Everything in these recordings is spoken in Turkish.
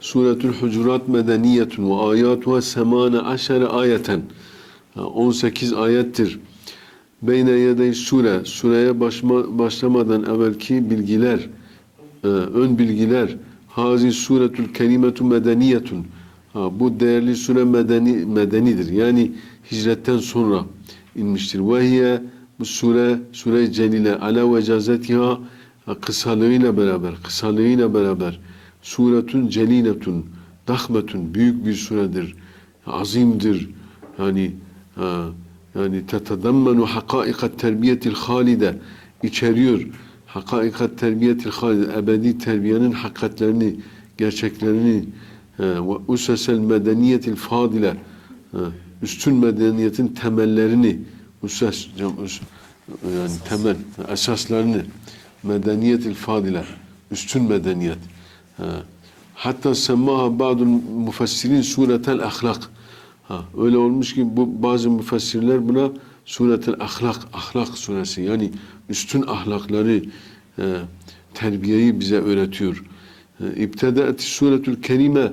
Suretül Hucurat medeniyetun ve ayatuha semane aşere ayeten. Ha, 18 ayettir. Beyne yedey sure, sureye başma, başlamadan evvelki bilgiler, e, ön bilgiler. Hazi suretül kerimetu medeniyetun. Ha, bu değerli sure medeni, medenidir. Yani hicretten sonra inmiştir. Ve hiye bu sure, sure celile ala vecazetiha ha, kısalığıyla beraber, kısalığıyla beraber suretun celiletun, dahmetun, büyük bir suredir, azimdir. Yani ha, yani tetadammenu hakaikat terbiyetil halide içeriyor. Hakaikat terbiyetil halide ebedi terbiyenin hakikatlerini, gerçeklerini e, ve usesel medeniyetil fadile e, üstün medeniyetin temellerini uses yani temel esaslarını medeniyetil fadile üstün medeniyet hatta semmaha ba'dul mufassirin suretel ahlak Ha, öyle olmuş ki bu bazı müfessirler buna suretel ahlak, ahlak suresi yani üstün ahlakları e, terbiyeyi bize öğretiyor. E, İbtedaet suretül kerime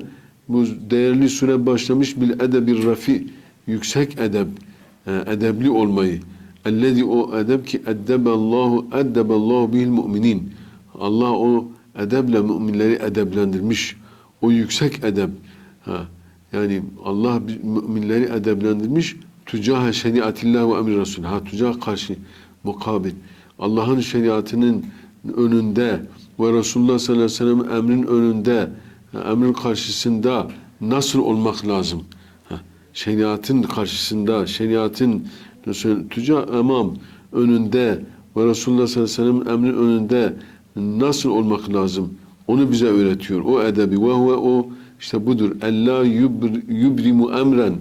bu değerli sure başlamış bil edebir rafi yüksek edeb, e, edebli olmayı. Ellezi o edeb ki eddeballahu eddeballahu bihil müminin. Allah o edeble müminleri edeblendirmiş. O yüksek edeb. Ha. Yani Allah müminleri edeblendirmiş. Tücahe şeriatillah ve emri Resul. Ha tücah karşı mukabil. Allah'ın şeriatının önünde ve Resulullah sallallahu aleyhi ve sellem emrin önünde, emrin karşısında nasıl olmak lazım? Ha, şeriatın karşısında, şeriatın tücah emam önünde ve Resulullah sallallahu aleyhi ve sellem emrin önünde nasıl olmak lazım? Onu bize öğretiyor. O edebi ve huve o işte budur. Ella yubrimu emren.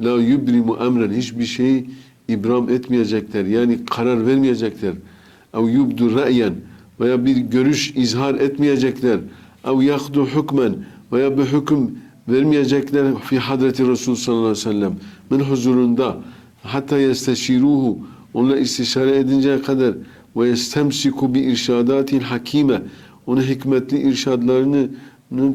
La yubrimu emren. Hiçbir şey ibram etmeyecekler. Yani karar vermeyecekler. Ev yubdu ra'yen. Veya bir görüş izhar etmeyecekler. Ev yahdu hükmen. Veya bir hüküm vermeyecekler fi hadreti Resul sallallahu aleyhi ve sellem. Min huzurunda. Hatta yesteşiruhu. Onunla istişare edinceye kadar ve yestemsiku bi irşadatil hakime. Onun hikmetli irşadlarını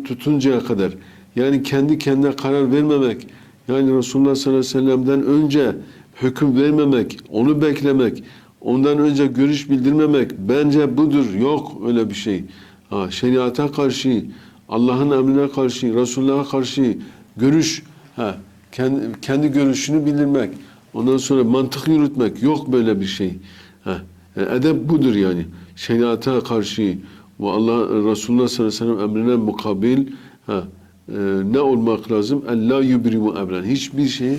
tutuncaya kadar yani kendi kendine karar vermemek yani Resulullah sallallahu aleyhi ve sellem'den önce hüküm vermemek, onu beklemek, ondan önce görüş bildirmemek bence budur. Yok öyle bir şey. Ha, şeriata karşı, Allah'ın emrine karşı, Resulullah'a karşı görüş, ha, kendi, kendi görüşünü bildirmek, ondan sonra mantık yürütmek yok böyle bir şey. Ha, edep budur yani. Şeriata karşı, ve Allah Resulullah sallallahu aleyhi ve sellem emrine mukabil ha, e, ne olmak lazım? Allah yubrimu emren. Hiçbir şey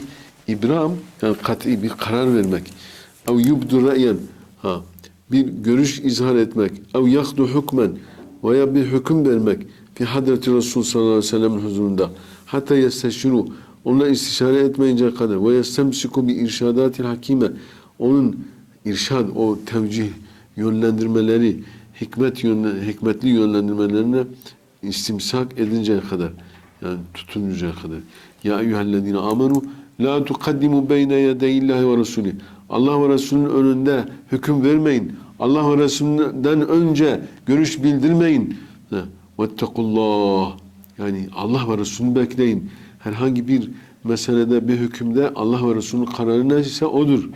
ibram yani kat'i bir karar vermek. Ev yubdu re'yen ha, bir görüş izhar etmek. Ev yakdu hükmen veya bir hüküm vermek fi hadreti Resul sallallahu aleyhi ve sellem'in huzurunda. Hatta yesteşiru onunla istişare etmeyince kadar ve yestemsiku bi irşadatil hakime onun irşad o tevcih yönlendirmeleri hikmet yönlen, hikmetli yönlendirmelerine istimsak edinceye kadar yani tutununcaya kadar. Ya eyyühellezine amenu la tukaddimu beyne yedeyillahi ve resulü. Allah ve Resulünün önünde hüküm vermeyin. Allah ve Resulünden önce görüş bildirmeyin. Vettekullah. Yani Allah ve Resulünü bekleyin. Herhangi bir meselede bir hükümde Allah ve Resulünün kararı neyse odur.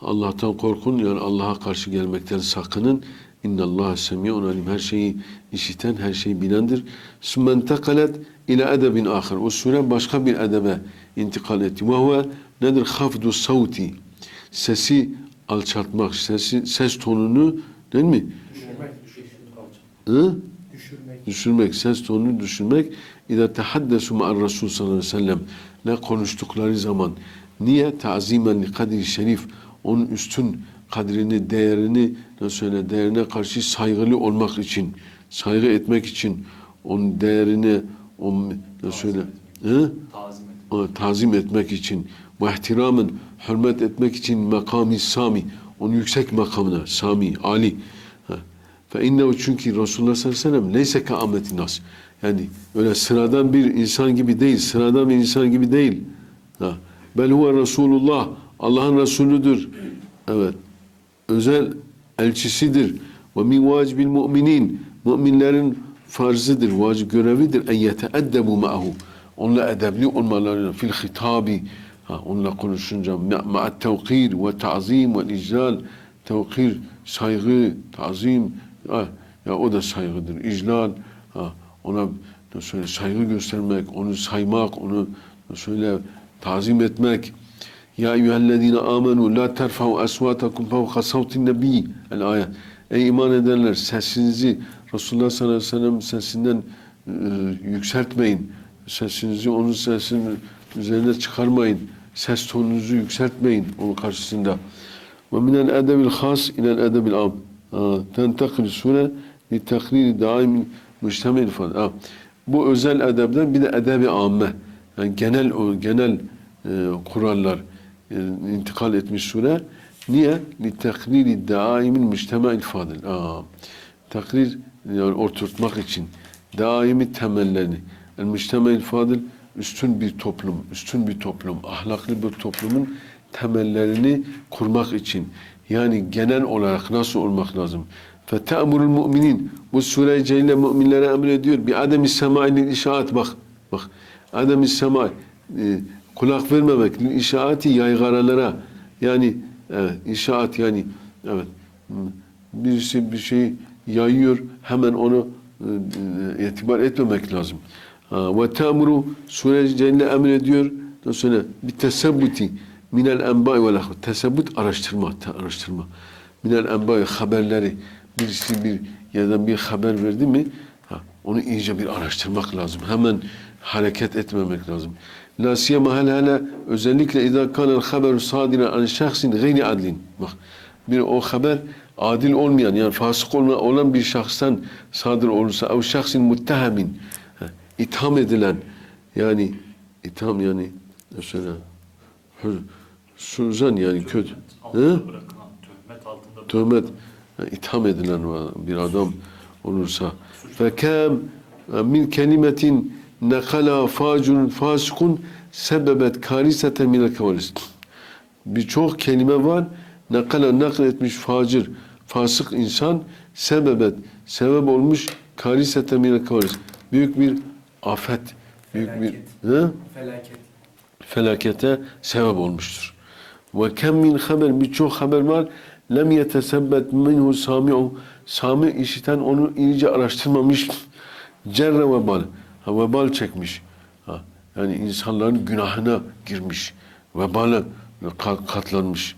Allah'tan korkun yani Allah'a karşı gelmekten sakının. İnna Allah semi'un alim. Her şeyi işiten, her şeyi bilendir. Sümme tekalet ila edebin ahir. O sure başka bir edebe intikal etti. Ve huve nedir? Hafdu savti. Sesi alçaltmak, sesi, ses tonunu değil mi? Düşürmek, düşürmek. Hı? Düşürmek. Düşürmek, ses tonunu düşürmek. İza tehaddesu ma'ar Resul sallallahu aleyhi ve sellem. Ne konuştukları zaman. Niye? Ta'zimen li kadri şerif onun üstün kadrini, değerini nasıl söyle değerine karşı saygılı olmak için, saygı etmek için, onun değerine, o söyle hı? Tazim et. O tazim etmek için ve ihtiramen hürmet etmek için makami sami onun yüksek makamına sami ali fe innehu çünkü Resulullah sallallahu aleyhi ve sellem neyse ka ameti nas. Yani öyle sıradan bir insan gibi değil sıradan bir insan gibi değil. Bel huve Resulullah Allah'ın Resulüdür. Evet. Özel elçisidir. Ve min vacibil mu'minin müminlerin farzıdır, vacip görevidir. En yeteeddebu ma'ahu onunla edebli olmaları fil hitabi. Ha, onunla konuşunca ma- ma'at tevkir ve ta'zim ve iclal. Tevkir saygı, ta'zim. Ha, ya o da saygıdır, iclal. Ha, ona şöyle saygı göstermek, onu saymak, onu şöyle tazim etmek ya eyyühellezine amenu la terfa'u esvatakum fevka savtin nebi el ayet. Ey iman edenler sesinizi Resulullah sallallahu aleyhi ve sellem sesinden e, yükseltmeyin. Sesinizi onun sesinin üzerine çıkarmayın. Ses tonunuzu yükseltmeyin onun karşısında. Ve minel edebil has ilel edebil am. Tentakil sure li takriri daim müştemil falan. Bu özel edebden bir de edebi amme. Yani genel genel e, kurallar intikal etmiş sure. Niye? Li takriri daimin müştemil fadil. Aa, takrir yani oturtmak için daimi temellerini. Yani müştemil fadil üstün bir toplum, üstün bir toplum, ahlaklı bir toplumun temellerini kurmak için. Yani genel olarak nasıl olmak lazım? فَتَأْمُرُ الْمُؤْمِنِينَ Bu sure-i celile müminlere emrediyor. Bir adem-i semâil işaat bak. Bak. Adem-i semâil e, kulak vermemek. İşaati yaygaralara yani evet, işaat yani evet birisi bir şey yayıyor hemen onu e, e, itibar etmemek lazım. Ve te'muru sure-i celile emrediyor. Söyle? Bir tesebbuti minel enba'i vel ahbar. Tesebbut araştırma, araştırma. Minel enba'i haberleri birisi bir yerden bir haber verdi mi ha, onu iyice bir araştırmak lazım. Hemen hareket etmemek lazım. La siyema hele hele özellikle idâ kânel haberu sâdire an şahsin gayri adlin. Bak bir o haber adil olmayan yani fasık olan bir şahstan sadır olursa o şahsin muttehemin ha, itham edilen yani itham yani mesela suzan yani kötü? Altında bırakılan, töhmet altında töhmet yani itham edilen bir adam olursa fekem min kelimetin nekala facun fasikun sebebet karisete minel kavalis birçok kelime var nekala nakletmiş facir fasık insan sebebet sebep olmuş karisete minel kavalis büyük bir afet büyük bir Hı? Felaket. felakete sebep olmuştur. Ve kem min haber birçok haber var. Lem yetesebbet minhu sami'u sami işiten onu iyice araştırmamış. Cerre vebal. Ha, vebal çekmiş. Ha, yani insanların günahına girmiş. Vebale ka- katlanmış.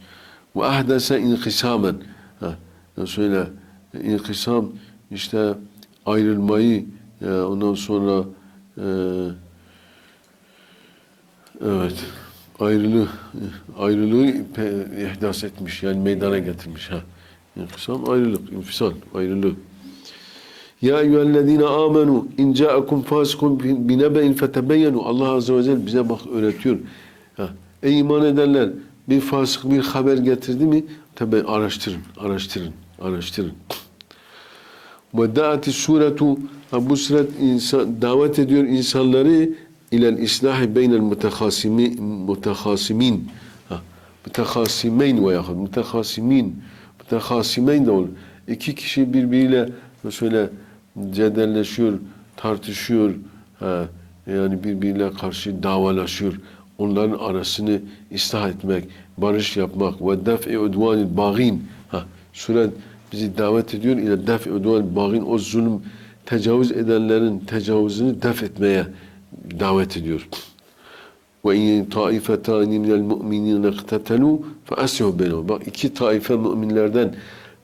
Ve ahdese inkisamen. Ha, söyle inkisam işte ayrılmayı ya ondan sonra e, Evet. Ayrılığı, ayrılığı ihdas etmiş. Yani meydana getirmiş. Ha. İnkısam ayrılık, infisal, ayrılığı. Ya eyyühellezine amenu in ca'akum fasikun binebe'in fetebeyyenu. Allah Azze ve Celle bize bak öğretiyor. Ha. Ey iman edenler bir fasık bir haber getirdi mi tabi araştırın, araştırın, araştırın. Ve da'ati suretu bu suret insan, davet ediyor insanları ilel islahi beynel mutehasimi mutehasimin ha, mutehasimeyn ve yahud mutehasimin mutehasimeyn de olur. İki kişi birbiriyle şöyle cedelleşiyor, tartışıyor, ha, yani birbiriyle karşı davalaşıyor. Onların arasını ıslah etmek, barış yapmak ve def'i udvanil bagin. Ha, suret bizi davet ediyor ile def'i udvanil bagin o zulüm tecavüz edenlerin tecavüzünü def etmeye davet ediyor. Ve in taifetan minel mu'minin iktetelu fe beynehum. Bak iki taife müminlerden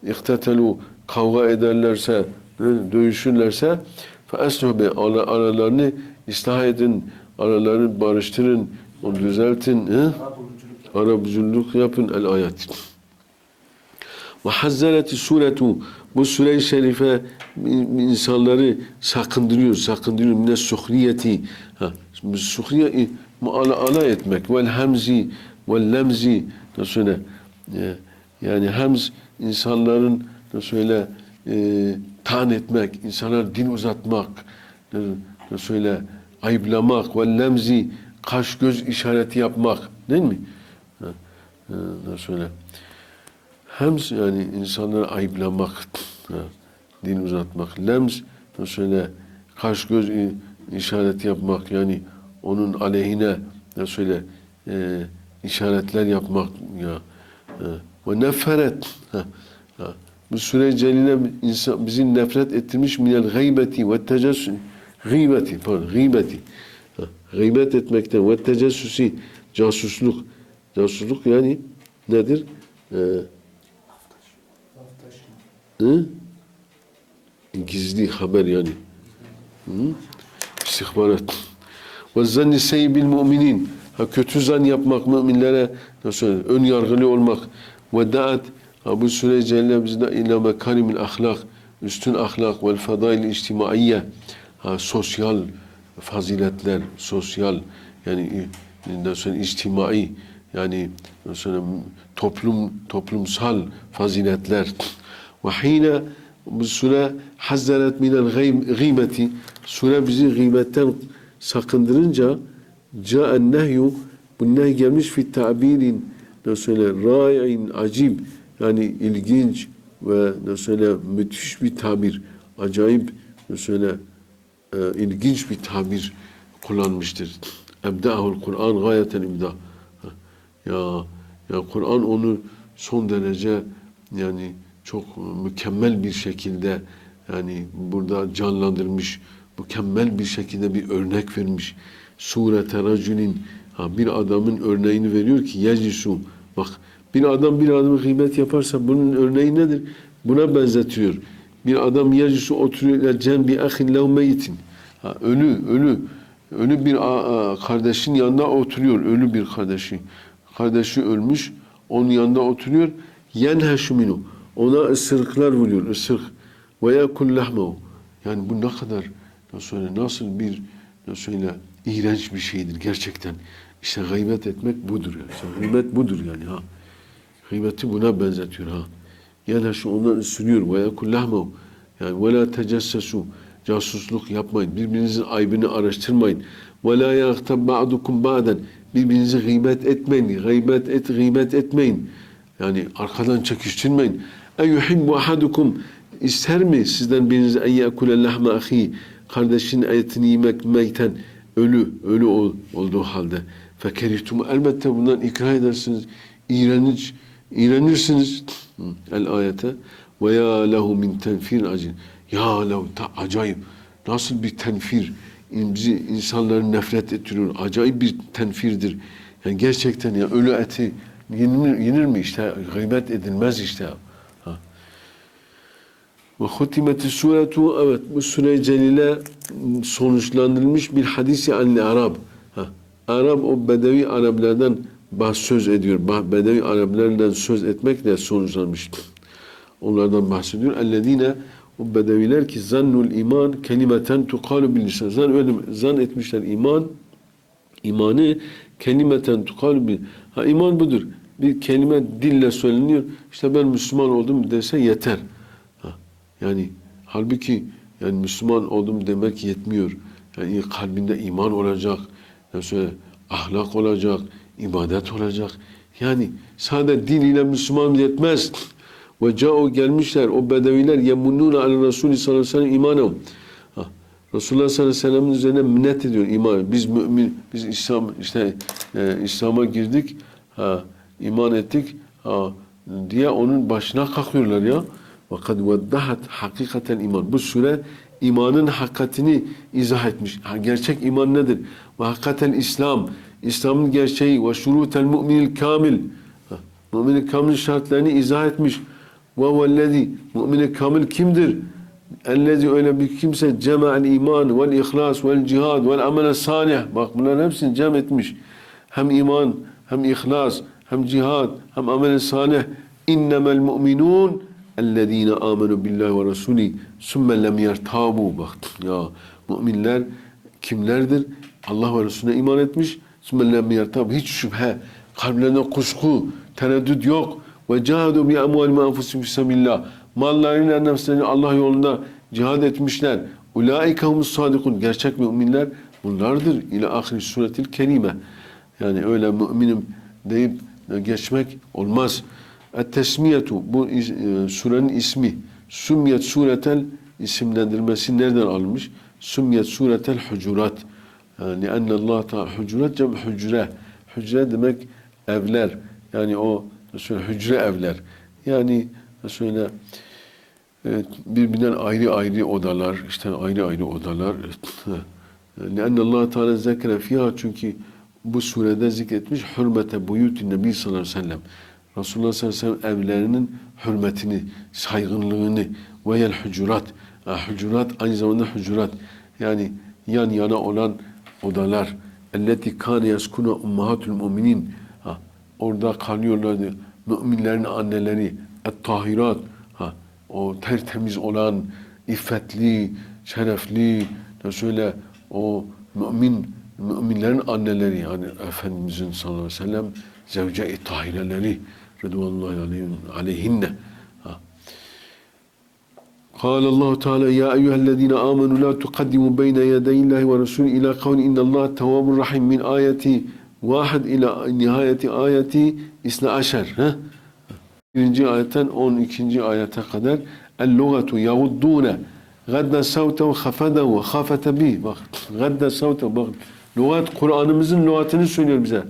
iktetelu kavga ederlerse, dövüşürlerse fe aslihu beynehum. Aralarını ıslah edin, aralarını barıştırın, onu düzeltin. He? Arabuluculuk yapın el ayet. Ve hazzaleti suretu Bu sure-i şerife insanları sakındırıyor, sakındırıyor. Mine suhriyeti. Suhriye ala, alay etmek. Vel hemzi vel lemzi. Nasıl söyle? E, Yani hemz insanların nasıl söyle e, tan etmek, insanlara din uzatmak, nasıl söyle ayıplamak ve lemzi kaş göz işareti yapmak değil mi? E, nasıl söyle? Hems yani insanları ayıplamak, din uzatmak. Lems söyle kaş göz işareti yapmak yani onun aleyhine söyle e, işaretler yapmak ya. E, Ve neferet. Ha, ha. Bu süre celile insan, bizi nefret ettirmiş minel gıybeti ve tecessüs gıybeti pardon gıybeti gıybet etmekten ve tecessüsi casusluk casusluk yani nedir? Ee, Hı? Gizli haber yani. Hı? İstihbarat. Ve zanni seyyi bil müminin. Ha, kötü zan yapmak müminlere nasıl ön yargılı olmak. Ve daat bu süre Celle bizde ila mekarimil ahlak üstün ahlak vel fadail içtimaiye sosyal faziletler, sosyal yani nasıl söyleyeyim, içtimai yani nasıl toplum toplumsal faziletler. Ve hine bu sure hazzeret minel gıym- gıymeti sure bizi gıymetten sakındırınca ca'en nehyu bu nehy gelmiş fi tabirin nasıl rai'in acib yani ilginç ve söyle müthiş bir tabir acayip söyle e, ilginç bir tabir kullanmıştır. Ebda'ahul Kur'an gayeten imda. Ya ya Kur'an onu son derece yani çok mükemmel bir şekilde yani burada canlandırmış, mükemmel bir şekilde bir örnek vermiş. Surete racülin ha, bir adamın örneğini veriyor ki yecisu bak bir adam bir adamı gıybet yaparsa bunun örneği nedir? Buna benzetiyor. Bir adam yecisu oturuyor ile cembi ahin lev meyitin. Ha, ölü, ölü, ölü bir kardeşin yanında oturuyor, ölü bir kardeşi. Kardeşi ölmüş, onun yanında oturuyor. Yenheşu minu. Ona ısırıklar vuruyor, ısırık. Ve yakul lahmehu. Yani bu ne kadar, nasıl nasıl bir, nasıl söyle, iğrenç bir şeydir gerçekten. İşte gıybet etmek budur yani. İşte gıybet budur yani ha. Gıybeti buna benzetiyor ha. Yani şu ondan ısırıyor. Ve yakul lahmehu. Yani ve la tecessesu. Casusluk yapmayın. Birbirinizin aybını araştırmayın. Ve la yagtab ba'dukum ba'den. Birbirinizi gıybet etmeyin. Gıybet et, gıybet etmeyin. Yani arkadan çekiştirmeyin. E yuhibbu ahadukum. İster mi sizden biriniz en yekule lahme ahi. Kardeşin etini yemek meyten. Ölü, ölü ol, olduğu halde. Fekerihtum. Elbette bundan ikra edersiniz. İğrenir, iğrenirsiniz. El ayete. Ve ya lehu min tenfir acil. Ya lehu ta acayip. Nasıl bir tenfir. Bizi insanları nefret ettiriyor. Acayip bir tenfirdir. Yani gerçekten ya ölü eti yenir, yenir mi işte? Gıybet edilmez işte. Ve hutimeti suretu evet bu sure celile sonuçlandırılmış bir hadisi anli Arab. Ha. Arap o Bedevi Araplardan bahs söz ediyor. Bah- Bedevi Araplardan söz etmekle sonuçlanmış. Onlardan bahsediyor. Ellezine o bedeviler ki zannul iman kelimeten tukalu bil lisan. Zan, öyle, zan etmişler iman imanı kelimeten tukalu bil. Ha iman budur. Bir kelime dille söyleniyor. İşte ben Müslüman oldum dese yeter. Ha, yani halbuki yani Müslüman oldum demek yetmiyor. Yani kalbinde iman olacak. Yani söyle, ahlak olacak, ibadet olacak. Yani sadece dil ile Müslüman yetmez. Ve cao gelmişler o bedeviler yemunnuna ala Resulü sallallahu aleyhi ve sellem imanahum. Ha, Resulullah sallallahu aleyhi ve sellem'in üzerine minnet ediyor iman. Biz mümin, biz İslam işte e, İslam'a girdik, ha, iman ettik ha, diye onun başına kalkıyorlar ya. Kad veddahat hakikaten iman. Bu sure imanın hakikatini izah etmiş. Ha, gerçek iman nedir? Ve hakikaten İslam, İslam'ın gerçeği ve şurutel müminil kamil müminin kamil şartlarını izah etmiş. Ve vellezi müminin kamil kimdir? Ellezi öyle bir kimse cema'el iman vel ihlas vel cihad vel amel salih. Bak bunların hepsini cem etmiş. Hem iman hem ihlas hem cihad hem amel salih. İnnemel mu'minun ellezine amenu billahi ve rasuli sümme lem yertabu. Bak ya müminler kimlerdir? Allah ve Resulüne iman etmiş Sümme yertab. Hiç şüphe, kalplerine kuşku, tereddüt yok. Ve cahadu bi amvalihim enfusim fisemillah. Mallarıyla nefslerini Allah yolunda cihad etmişler. Ulaika humus sadikun. Gerçek müminler bunlardır. İle ahir suretil kerime. Yani öyle müminim deyip geçmek olmaz. Et-tesmiyetu bu e, surenin ismi. Sumyet suretel isimlendirmesi nereden almış? Sumyet suretel hucurat. Yani Allah ta hücret cem hücre. Hücre demek evler. Yani o şöyle hücre evler. Yani şöyle evet, birbirinden ayrı ayrı odalar, işte ayrı ayrı odalar. Yani Allah Teala zekre fiha çünkü bu surede zikretmiş hürmete buyutin Nebi sallallahu aleyhi ve sellem. Resulullah sallallahu aleyhi ve sellem evlerinin hürmetini, saygınlığını ve yel hücurat. Hücurat aynı zamanda hücurat. Yani yan yana olan odalar. Elleti kâne yaskuna ummahatul müminin. Ha, orada kalıyorlardı. Müminlerin anneleri. Et-tahirat. Ha, o tertemiz olan, iffetli, şerefli, ne söyle o mümin, müminlerin anneleri yani Efendimizin sallallahu aleyhi ve sellem zevce-i tahireleri Rıdvanullahi aleyhin- aleyhinne. Ha. قال الله تعالى يا أيها الذين آمنوا لا تقدموا بين يدي الله ورسوله إلى قول إن الله تواب رحيم من آية واحد إلى نهاية آية إثنى عشر ها؟ birinci ayetten 12. ayete kadar el-lugatu yavuddune gadda savtehu hafedehu hafete bih bak gadda savtehu bak lugat Kur'an'ımızın lügatını söylüyor bize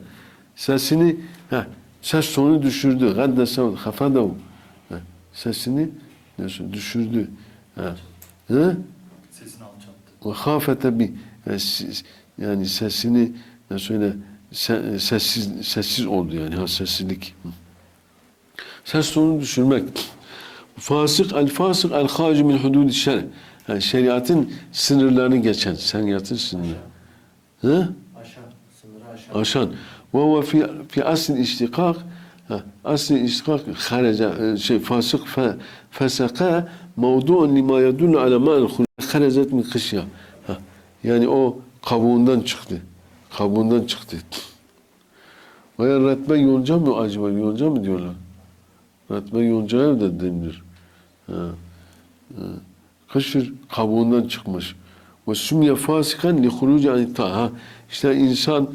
sesini heh, ses tonu düşürdü gadda savtehu hafedehu Heh, sesini nasıl düşürdü ha. Hı? Sesini alçalttı. hafete bi yani, siz- yani sesini ne söyle se- sessiz sessiz oldu yani ha sessizlik. Ses tonunu düşürmek. Fasık el fasık el harici min hudud şer. Yani şeriatın sınırlarını geçen, şeriatın sınırları. Hı? Aşağı, sınırı aşağı. aşan. Ve huve fi, fi asl iştikak ha, asl iştikak haraca e, şey fasık fe, fesaka mevdu'un lima yedullu ala ma'al haracet min kışya. Yani o kabuğundan çıktı. Kabuğundan çıktı. Veya retbe yonca mı acaba? Yonca mı diyorlar? Retbe yoncaya da denilir. Ha. ha. Kışır kabuğundan çıkmış. Ve sümye fasikan li huruci an. İşte insan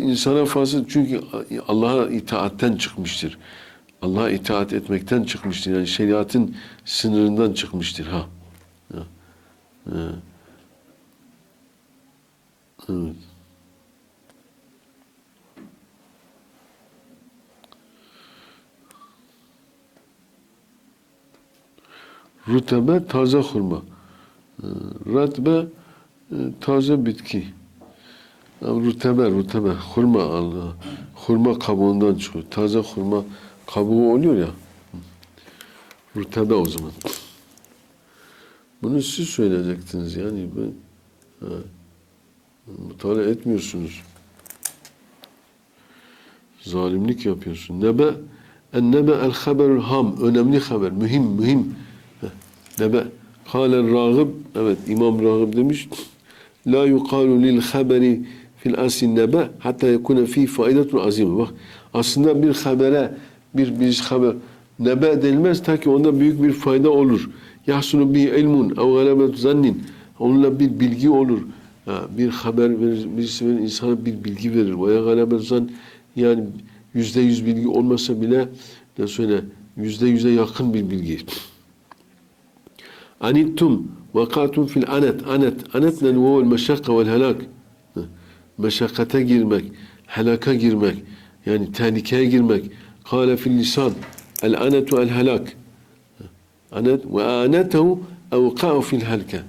insana fasık çünkü Allah'a itaatten çıkmıştır. Allah'a itaat etmekten çıkmıştır. Yani şeriatın sınırından çıkmıştır ha. Evet. Rutebe taze hurma. Ratbe e, taze bitki. Rutebe, rutebe. Hurma Allah. Hurma kabuğundan çıkıyor. Taze hurma kabuğu oluyor ya. Rutebe o zaman. Bunu siz söyleyecektiniz yani. Ben, ha, mutala etmiyorsunuz. Zalimlik yapıyorsun. Nebe en nebe el haberül ham. Önemli haber. Mühim, mühim. Nebe. Kâle râgıb. Evet İmam Râgıb demiş. La yuqalu lil haberi fil asli nebe hatta yekune fi faidetun azime. Bak aslında bir habere bir bir haber nebe denilmez ta ki onda büyük bir fayda olur. Yahsunu bi ilmun ev galebet zannin. Onunla bir bilgi olur. Bir haber verir, birisi verir, insana bir bilgi verir. Veya galebet zan yani yüzde yüz bilgi olmasa bile ne söyle yüzde yüze yakın bir bilgi. Anittum vakatum fil anet. Anet. Anet ne huvel meşakka vel helak. Meşakkate girmek, helaka girmek, yani tehlikeye girmek. Kâle fil lisan. El anetu el helak. Anet ve anetehu evka'u fil helke.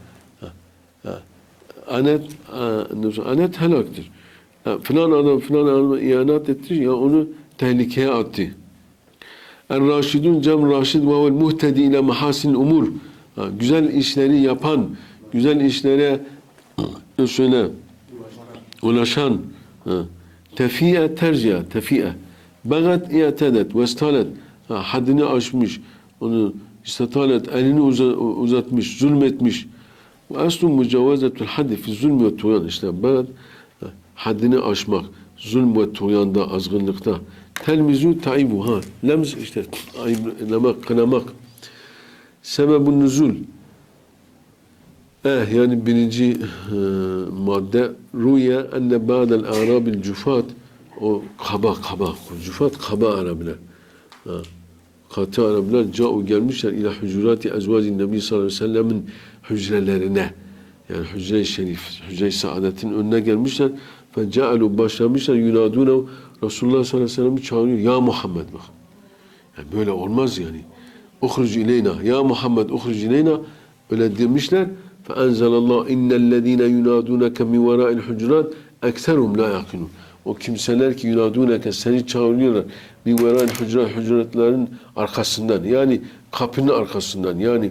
Anet, anet helaktır. Ha, Filan adam filan adama ihanet etti ya onu tehlikeye attı. El-Raşidun cem raşid ve vel muhtedi ile mahasin umur. Güzel işleri yapan, güzel işlere söyle ulaşan tefiye tercihe tefiye bagat i'tedet ve istalet ha, haddini aşmış onu istatalet elini uza- uzatmış, zulmetmiş. Ve aslu mücevazetul haddi fi zulm ve tuyan işte ben haddini aşmak, zulm ve tuyanda, azgınlıkta. Telmizu taibu ha. Lemz işte ayıplamak, kınamak. Sebebun nüzul. Eh yani birinci e, madde rüya enne ba'del arabil cufat o kaba kaba cufat kaba Arabiler. Ha. Katı Arabiler ca'u gelmişler ila hücurati ezvacin Nebi sallallahu aleyhi ve sellemin hücrelerine yani hücre-i şerif, hücre-i saadetin önüne gelmişler ve cealu başlamışlar yunadune Resulullah sallallahu aleyhi ve sellem'i çağırıyor ya Muhammed bak. Yani böyle olmaz yani. Uhruc ileyna. Ya Muhammed uhruc ileyna. Öyle demişler. فَاَنْزَلَ اللّٰهِ اِنَّ الَّذ۪ينَ يُنَادُونَكَ مِنْ وَرَاءِ الْحُجُرَاتِ اَكْثَرُمْ لَا يَقِنُونَ O kimseler ki yunaduneke seni çağırıyorlar. Bir vera'il hücret hücretlerin arkasından yani kapının arkasından yani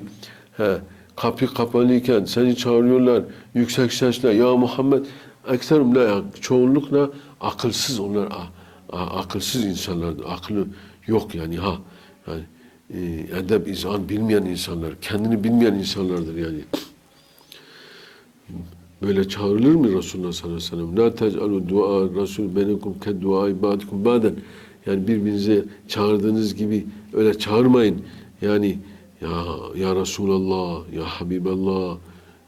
he, kapı kapalıyken seni çağırıyorlar yüksek sesle ya Muhammed ekserum la çoğunlukla akılsız onlar a- a- akılsız insanlar aklı yok yani ha yani e, edep izan bilmeyen insanlar kendini bilmeyen insanlardır yani böyle çağrılır mı Resulullah sallallahu aleyhi ve sellem? La tec'alu dua Resul benekum ke dua ibadikum baden. Yani birbirinize çağırdığınız gibi öyle çağırmayın. Yani ya ya Resulallah, ya Habiballah,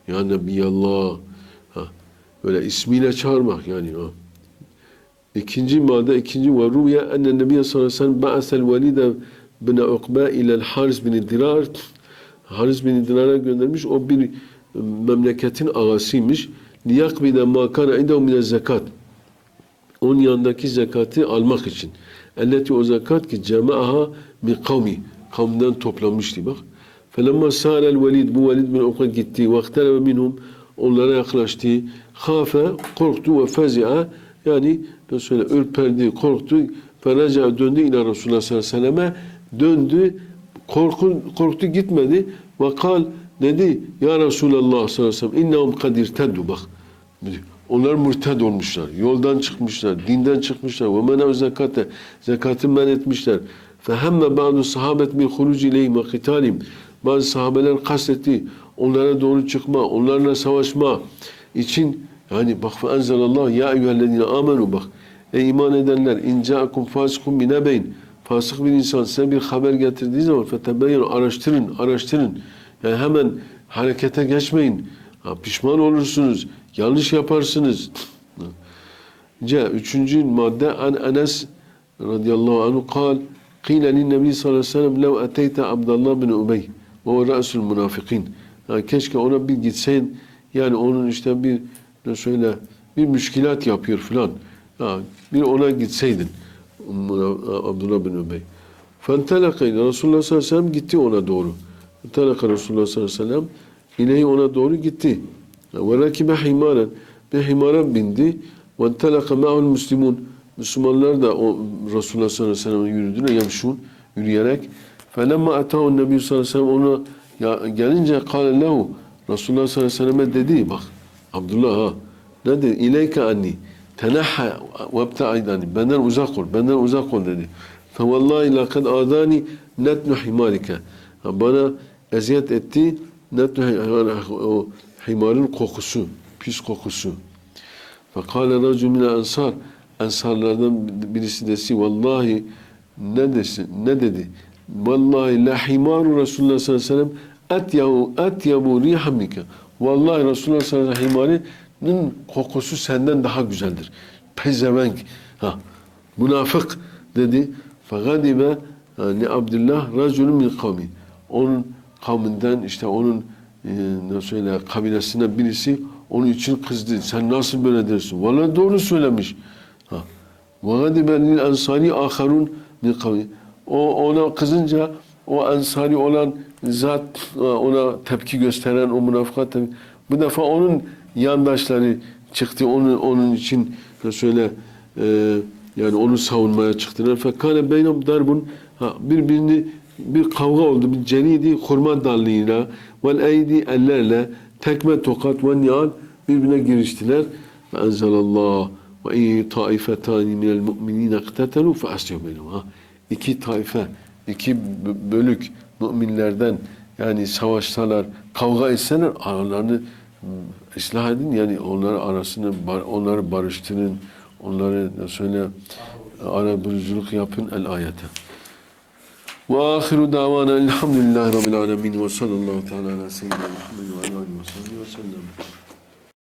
ya Nebiyallah. Ha, böyle ismiyle çağırmak yani. Ha. İkinci madde, ikinci ve rüya enne Nebiye sallallahu aleyhi ve sellem ba'asel velide bin Ukba ile Haris bin Dirar Haris bin Dirar'a göndermiş. O bir memleketin ağasıymış. Liyakbide ma kana indehu mine zekat. Onun yanındaki zekatı almak için. Elleti o zekat ki cemaaha min kavmi. Kavmden toplamıştı bak. Felemma sâlel velid bu velid bin Ukba gitti. Vakteleve minhum onlara yaklaştı. Hafe korktu ve fezi'a yani nasıl söyle ürperdi, korktu. Feraca döndü ila Resulullah sallallahu aleyhi ve selleme döndü. Korku, korktu gitmedi. Ve kal dedi ya Resulallah sallallahu aleyhi ve sellem innehum kad irteddu bak. Onlar mürted olmuşlar. Yoldan çıkmışlar. Dinden çıkmışlar. Ve menev zekate. Zekatı men etmişler. Fehemme ba'du sahabet bil huruc ileyhim ve kitalim. Bazı sahabeler kastetti. Onlara doğru çıkma, onlarla savaşma için yani bak fe enzelallah ya eyyühellezine amenu bak. Ey iman edenler in ca'akum fasikum binebeyn. Fasık bir insan size bir haber getirdiği zaman fetebeyyen araştırın, araştırın. Yani hemen harekete geçmeyin. Ha, pişman olursunuz. Yanlış yaparsınız. C. Üçüncü madde an Enes radıyallahu anhu kal قيل للنبي صلى الله عليه وسلم لو أتيت عبد الله بن أبي وهو رأس المنافقين yani keşke ona bir gitseydin yani onun işte bir ne söyle bir müşkilat yapıyor filan ha, bir ona gitseydin Abdullah bin Übey فَانْتَلَقَ Resulullah sallallahu aleyhi ve sellem gitti ona doğru Talaka Resulullah sallallahu aleyhi ve sellem ineği ona doğru gitti. Ve rakibe himaren bir himara bindi. Ve talaka ma'ul muslimun Müslümanlar da o Resulullah sallallahu aleyhi ve sellem'in yürüdüğüne yamşun yürüyerek. Felemma atahu nebi sallallahu aleyhi ve sellem ona gelince kâle lehu Resulullah sallallahu aleyhi ve sellem'e dedi bak Abdullah ha ne dedi? İleyke anni tenahha vebta'idani benden uzak ol benden uzak ol dedi. Fe vallahi lakad adani netnu himarike bana eziyet etti. Himarın kokusu, pis kokusu. Fekale racun mine ensar. Ensarlardan birisi desi vallahi ne desin, ne dedi? Vallahi la himaru Resulullah sallallahu aleyhi ve sellem etyabu etyabu rihamike. Vallahi Resulullah sallallahu aleyhi ve sellem'in kokusu senden daha güzeldir. Pezevenk. Ha. Münafık dedi. Fegadibe yani Abdullah raculun min kavmi. Onun kavminden işte onun e, nasıl söyle kabilesinden birisi onun için kızdı. Sen nasıl böyle dersin? Vallahi doğru söylemiş. Ha. وَغَدِبَ لِلْاَنْصَارِ آخَرُونَ min kavmi. O ona kızınca o ensari olan zat ona tepki gösteren o münafıkat tepki. Bu defa onun yandaşları çıktı onun onun için söyle e, yani onu savunmaya çıktılar. Fekane beynum darbun ha, birbirini bir kavga oldu. Bir cenidi hurma dallıyla vel eydi ellerle tekme tokat ve niyal birbirine giriştiler. Ve enzelallah ve iyi taifetani minel mu'minine iktetelu fe. Ha, iki taife, iki bölük müminlerden yani savaşsalar, kavga etseler aralarını mm, ıslah edin yani onları arasını onları barıştırın. Onları söyle ara buluculuk yapın el ayete. Ve ahiru davana elhamdülillahi rabbil alemin ve sallallahu teala ala seyyidina Muhammed ve ala alihi ve sahbihi ve sellem.